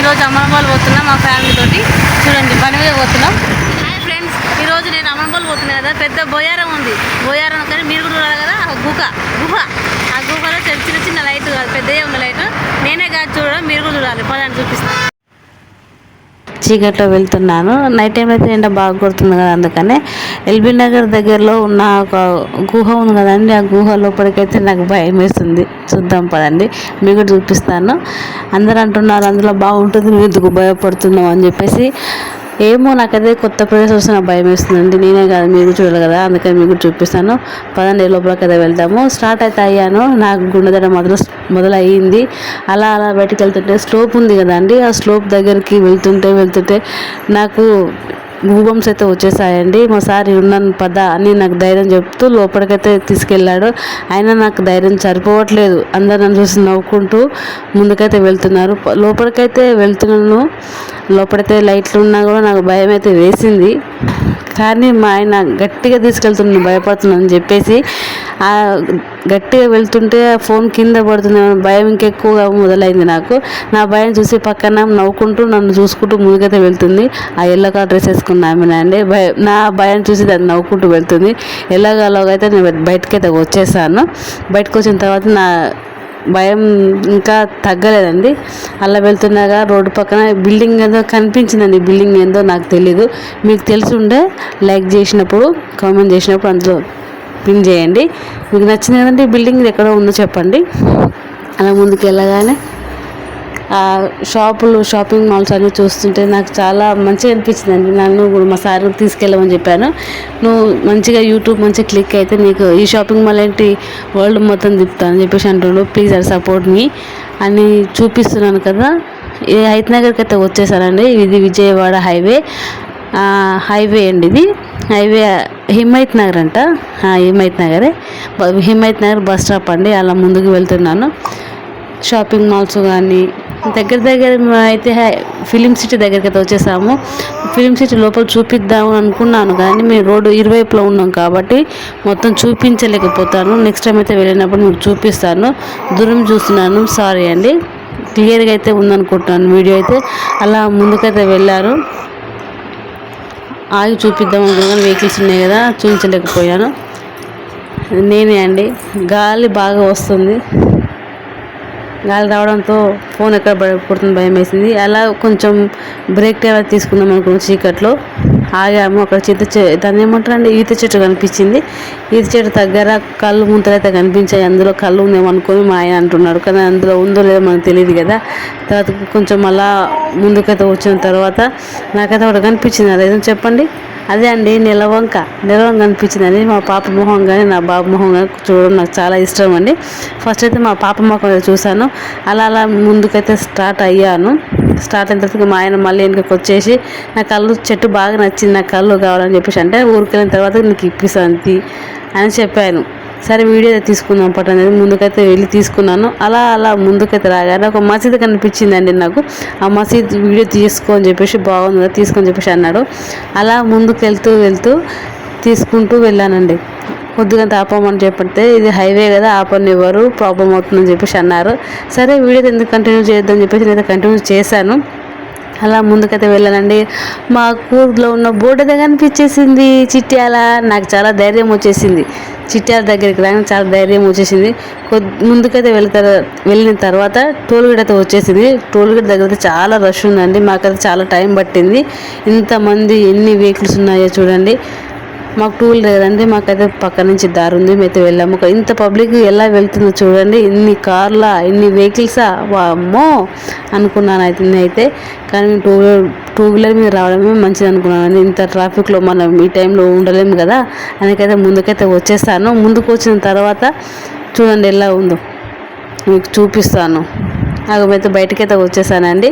ఈరోజు అమ్మనపాలు పోతున్నాం మా ఫ్యామిలీ తోటి. చూడండి పని మీద పోతున్నాం. హాయ్ ఫ్రెండ్స్ ఈరోజు నేను అమ్మనపాలు పోతున్నా కదా పెద్ద బొయారం ఉంది. బొయారం కానీ మీరు కూడా కదా ఆ గుహ గుహ. ఆ గుహలో చిన్న చిన్న చిన్న లైట్ కాదు పెద్దగా ఉన్న లైట్. నేనే కాదు చూడడం మీరు కూడా చూడాలి. పదాన్ని చూపిస్తాను చీకట్లో వెళ్తున్నాను. నైట్ టైం అయితే ఎండ బాగా కొడుతుంది కదా అందుకనే ఎల్బీ నగర్ దగ్గరలో ఉన్న ఒక గుహ ఉంది కదండి ఆ గుహ లోపలికైతే నాకు భయం వేస్తుంది. చూద్దాం పదండి మీకు చూపిస్తాను. అందరూ అంటున్నారు అందులో బాగుంటుంది మీ ఎందుకు భయపడుతున్నాం అని చెప్పేసి. ఏమో నాకైతే కొత్త ప్రదేశం వస్తే నాకు భయం వేస్తుందండి నేనే కాదు మీరు చూడాలి కదా అందుకని మీకు చూపిస్తాను. పదండి లోపలికి అయితే వెళ్దాము. స్టార్ట్ అయితే అయ్యాను. నాకు గుండెదడ మొదలు మొదలయ్యింది. అలా అలా బయటికి వెళ్తుంటే స్లోప్ ఉంది కదండి. ఆ స్లోప్ దగ్గరికి వెళ్తుంటే వెళ్తుంటే నాకు భూబంస్ అయితే వచ్చేసాయండి. మా సార్ ఉన్నాను పద అని నాకు ధైర్యం చెప్తూ లోపలికైతే తీసుకెళ్ళాడు. అయినా నాకు ధైర్యం సరిపోవట్లేదు. అందరు నన్ను చూసి నవ్వుకుంటూ ముందుకైతే వెళ్తున్నారు. లోపలికైతే వెళ్తున్నాను. లోపలైతే లైట్లు ఉన్నా కూడా నాకు భయం అయితే వేసింది. కానీ మా ఆయన గట్టిగా తీసుకెళ్తున్నాను భయపడుతున్నాను అని చెప్పేసి ఆ గట్టిగా వెళ్తుంటే ఆ ఫోన్ కింద పడుతుంది భయం ఇంకెక్కువగా మొదలైంది నాకు. నా భయం చూసి పక్కన నవ్వుకుంటూ నన్ను చూసుకుంటూ ముందుకైతే వెళ్తుంది. ఆ ఎల్లో కలర్ డ్రెస్ వేసుకున్న ఆమె అండి. భయ నా భయం చూసి దాన్ని నవ్వుకుంటూ వెళ్తుంది. ఎలాగలాగైతే నేను బయటకైతే వచ్చేసాను. బయటకు వచ్చిన తర్వాత నా భయం ఇంకా తగ్గలేదండి. అలా వెళ్తున్నాగా రోడ్డు పక్కన బిల్డింగ్ ఏదో కనిపించిందండి. బిల్డింగ్ ఏందో నాకు తెలీదు. మీకు తెలిసి ఉండే లైక్ చేసినప్పుడు కామెంట్ చేసినప్పుడు అందులో పిన్ చేయండి. మీకు నచ్చింది కదండి బిల్డింగ్ ఎక్కడో ఉందో చెప్పండి. అలా ముందుకు వెళ్ళగానే షాపులు షాపింగ్ మాల్స్ అన్నీ చూస్తుంటే నాకు చాలా మంచిగా అనిపించిందండి. నన్ను కూడా మా సార్ తీసుకెళ్ళమని చెప్పాను. నువ్వు మంచిగా యూట్యూబ్ మంచిగా క్లిక్ అయితే నీకు ఈ షాపింగ్ మాల్ ఏంటి? వరల్డ్ మొత్తం తిప్పుతాను చెప్పేసి అంటుండు. ప్లీజ్ ఆర్ సపోర్ట్ మీ అని చూపిస్తున్నాను కదా. ఈ హైత్ నగర్కి అయితే వచ్చేసానండి ఇది విజయవాడ హైవే. హైవే అండి ఇది. హైవే హిమైత్ నగర్ అంట. ఆ, నగరే. బ- నగర్ బస్ స్టాప్ అండి. అలా ముందుకు వెళ్తున్నాను. షాపింగ్ మాల్స్ కానీ దగ్గర దగ్గర అయితే హై- ఫిలిం సిటీ దగ్గరికి అయితే వచ్చేసాము. ఫిలిం సిటీ లోపల చూపిద్దాం అనుకున్నాను కానీ మేము రోడ్డు ఇరువైపులో ఉన్నాం కాబట్టి మొత్తం చూపించలేకపోతాను. నెక్స్ట్ టైం అయితే వెళ్ళినప్పుడు మీకు చూపిస్తాను. దూరం చూస్తున్నాను. సారీ అండి. క్లియర్గా అయితే ఉందనుకుంటున్నాను వీడియో అయితే. అలా ముందుకైతే వెళ్ళారు. ఆగి చూపిద్దాం అనుకున్నాను. వెహికల్స్ ఉన్నాయి కదా చూపించలేకపోయాను. నేనే అండి. గాలి బాగా వస్తుంది. గాలి రావడంతో ఫోన్ ఎక్కడ పడ- పడుతుంది భయం వేసింది అలా కొంచెం బ్రేక్ టైం తీసుకుందాం అనుకున్నాం చీకట్లో. ఆగాము. అక్కడ చింత చె దాన్ని ఏమంటారండి? ఈత చెట్టు కనిపించింది. ఈత చెట్టు దగ్గర కళ్ళు ముంతలైతే కనిపించాయి. అందులో కళ్ళు ఉందేమో అనుకొని మా ఆయన అంటున్నాడు. కానీ అందులో ఉందో లేదో మనకు తెలియదు కదా. తర్వాత కొంచెం అలా ముందుకైతే వచ్చిన తర్వాత నాకైతే ఒకటి కనిపించింది. అదేదో చెప్పండి? అదే అండి నిలవంక నిలవంక అనిపించింది మా పాప మొహం కానీ నా బాబు మొహం కానీ చూడడం నాకు చాలా ఇష్టం అండి. ఫస్ట్ అయితే మా పాప మొహం చూశాను. అలా అలా ముందుకైతే స్టార్ట్ అయ్యాను. స్టార్ట్ అయిన తర్వాత మా ఆయన మళ్ళీ వెనకకి వచ్చేసి నా కళ్ళు చెట్టు బాగా నచ్చింది నా కళ్ళు కావాలని చెప్పేసి అంటే ఊరికెళ్ళిన తర్వాత నీకు ఇప్పిస్తాను అని చెప్పాను. సరే వీడియో తీసుకుందాం పట్టు అనేది ముందుకైతే వెళ్ళి తీసుకున్నాను. అలా అలా ముందుకైతే రాగానే ఒక మసీదు కనిపించిందండి నాకు. ఆ మసీద్ వీడియో తీసుకో అని చెప్పేసి బాగుంది కదా తీసుకొని చెప్పేసి అన్నాడు. అలా ముందుకు వెళ్తూ వెళ్తూ తీసుకుంటూ వెళ్ళానండి. కొద్దిగా ఆపమని చెప్పితే ఇది హైవే కదా ఆపనివ్వరు ప్రాబ్లం అవుతుందని చెప్పేసి అన్నారు. సరే వీడియో ఎందుకు కంటిన్యూ చేద్దామని చెప్పేసి నేను కంటిన్యూ చేశాను. అలా ముందుకైతే వెళ్ళానండి మా కూర్లో ఉన్న బోర్డు దగ్గర కనిపించేసింది చిట్యాల. నాకు చాలా ధైర్యం వచ్చేసింది. చిట్యాల దగ్గరికి రాగానే చాలా ధైర్యం వచ్చేసింది. కొద్ది ముందుకైతే వెళ్తారు వెళ్ళిన తర్వాత టోల్గేట్ అయితే వచ్చేసింది. టోల్గేట్ దగ్గర అయితే చాలా రష్ ఉందండి. మాకైతే చాలా టైం పట్టింది. ఇంతమంది ఎన్ని వెహికల్స్ ఉన్నాయో చూడండి. మాకు టూ వీలర్ మాకైతే పక్క నుంచి దారి ఉంది మేము వెళ్ళాము. ఒక ఇంత పబ్లిక్ ఎలా వెళ్తుందో చూడండి ఇన్ని కార్లా ఇన్ని వెహికల్సా వామ్మో అనుకున్నాను అయితే నేనైతే. కానీ టూ వీలర్ టూ వీలర్ మీద రావడమే మంచిది అనుకున్నాను ఇంత ట్రాఫిక్లో మనం ఈ టైంలో ఉండలేము కదా అందుకైతే ముందుకైతే వచ్చేస్తాను. ముందుకు వచ్చిన తర్వాత చూడండి ఎలా ఉందో మీకు చూపిస్తాను. అయితే బయటకైతే వచ్చేసానండి.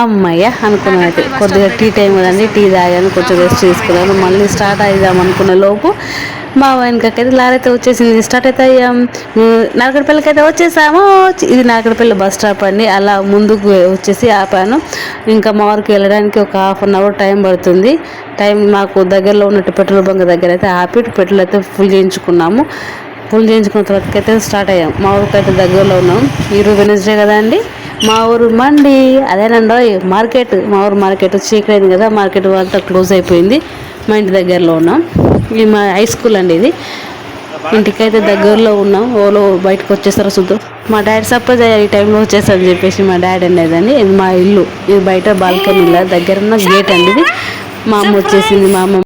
అమ్మయ్య అనుకున్నాను అయితే కొద్దిగా టీ టైం కదండి టీ తాగాను కొంచెం రెస్ట్ తీసుకున్నాను మళ్ళీ స్టార్ట్ అయిదాం అనుకున్న లోపు మా వెనకైతే లారీ అయితే వచ్చేసింది. స్టార్ట్ అయితే అయ్యాం. నాగడపల్లికైతే అయితే వచ్చేసాము. ఇది నాగడపల్లి బస్ స్టాప్ అండి. అలా ముందుకు వచ్చేసి ఆపాను. ఇంకా మా వరకు వెళ్ళడానికి ఒక హాఫ్ అన్ అవర్ టైం పడుతుంది. టైం మాకు దగ్గరలో ఉన్నట్టు పెట్రోల్ బంక్ దగ్గర అయితే ఆపి పెట్రోల్ అయితే ఫుల్ చేయించుకున్నాము. అప్పులు చేయించుకున్న తర్వాత అయితే స్టార్ట్ అయ్యాం. మా ఊరికి అయితే దగ్గరలో ఉన్నాం. ఈరోజు వెనస్డే కదా అండి? మా ఊరు మండి అదేనండి మార్కెట్ మా ఊరు మార్కెట్ చీకటి అయింది కదా మార్కెట్ అంతా క్లోజ్ అయిపోయింది. మా ఇంటి దగ్గరలో ఉన్నాం. ఇది మా హై స్కూల్ అండి ఇది. ఇంటికైతే దగ్గరలో ఉన్నాం. ఓలో బయటకు వచ్చేసారు చూద్దాం మా డాడీ సర్ప్రైజ్ అయ్యారు ఈ టైంలో వచ్చేసారని చెప్పేసి మా డాడీ అనేదండి ఇది మా ఇల్లు. ఇది బయట బాల్కనీ దగ్గర ఉన్న గేట్ అండి ఇది. మా అమ్మ వచ్చేసింది మా అమ్మ